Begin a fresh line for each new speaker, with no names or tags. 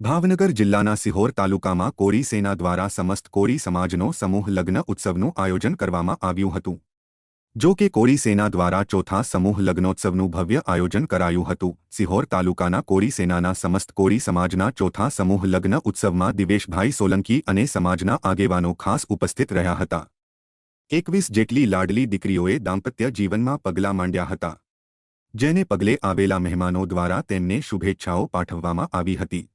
ભાવનગર જિલ્લાના સિહોર તાલુકામાં કોરી સેના દ્વારા સમસ્ત કોરી સમાજનો સમૂહ લગ્ન ઉત્સવનું આયોજન કરવામાં આવ્યું હતું. જો કે કોરી સેના દ્વારા ચોથા સમૂહ લગ્નોત્સવનું ભવ્ય આયોજન કરાયું હતું. સિહોર તાલુકાના કોરી સેનાના સમસ્ત કોરી સમાજના ચોથા સમૂહ લગ્ન ઉત્સવમાં દિવેશભાઈ સોલંકી અને સમાજના આગેવાનો ખાસ ઉપસ્થિત રહ્યા હતા. એકવીસ જેટલી લાડલી દીકરીઓએ દાંપત્ય જીવનમાં પગલાં માંડ્યા હતા. જેને પગલે આવેલા મહેમાનો દ્વારા તેમને શુભેચ્છાઓ પાઠવવામાં આવી હતી.